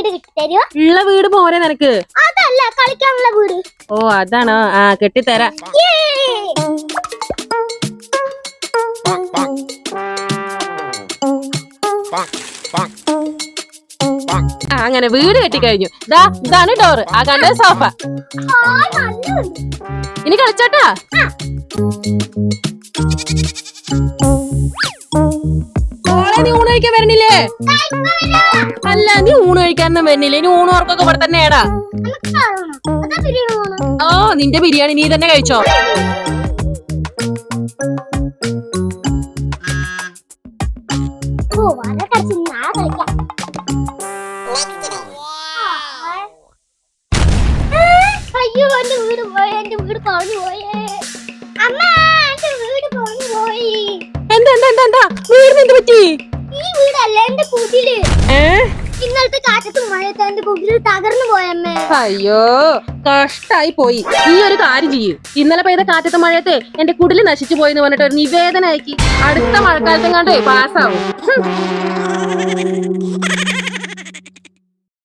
വീട് കിട്ടി തരുമോ ഉള്ള വീട് പോരെ നിനക്ക്. അതല്ല കളിക്കാനുള്ള വീട്. ഓ അതാണോ. ആ കെട്ടിത്തരാ. അങ്ങനെ വീട് കെട്ടിക്കഴിഞ്ഞു. ദാ ഇതാണ് ഡോറ് ആ കണ്ട സോഫ ഇനി കളിച്ചോട്ടാ? കഴിക്കാൻ വരണില്ലേ? അല്ല നീ ഊണ് കഴിക്കാനൊന്നും വരുന്നില്ല ഇനി ഊണ് ഓർക്കൊക്കെ ഇവിടെ തന്നെയാടാ. ഓ നിന്റെ ബിരിയാണി നീ തന്നെ കഴിച്ചോ? അയ്യോ എന്റെ വീട് പോയി എന്റെ വീട് പറഞ്ഞു പോയേ. അമ്മ എന്റെ വീട് പറഞ്ഞു പോയി. എന്താ എന്താ എന്താ? വീടിന് എന്ത് പറ്റി? ഈ വീടല്ല എന്റെ കുടിൽ ഇന്നലത്തെ കാറ്റത്തും മഴയത്ത് എന്റെ കുടിൽ തകർന്നു പോയമ്മേ അയ്യോ കഷ്ടായി പോയി. ഈ ഒരു കാര്യം ചെയ്യൂ. ഇന്നലെ പെയ്ത കാറ്റത്തെ മഴയത്തെ എന്റെ കുടിൽ നശിച്ചു പോയി എന്ന് പറഞ്ഞിട്ട് ഒരു നിവേദനം അയക്കി അടുത്ത മഴക്കാലത്തെങ്ങാണ്ടേ പാസ്സാവും.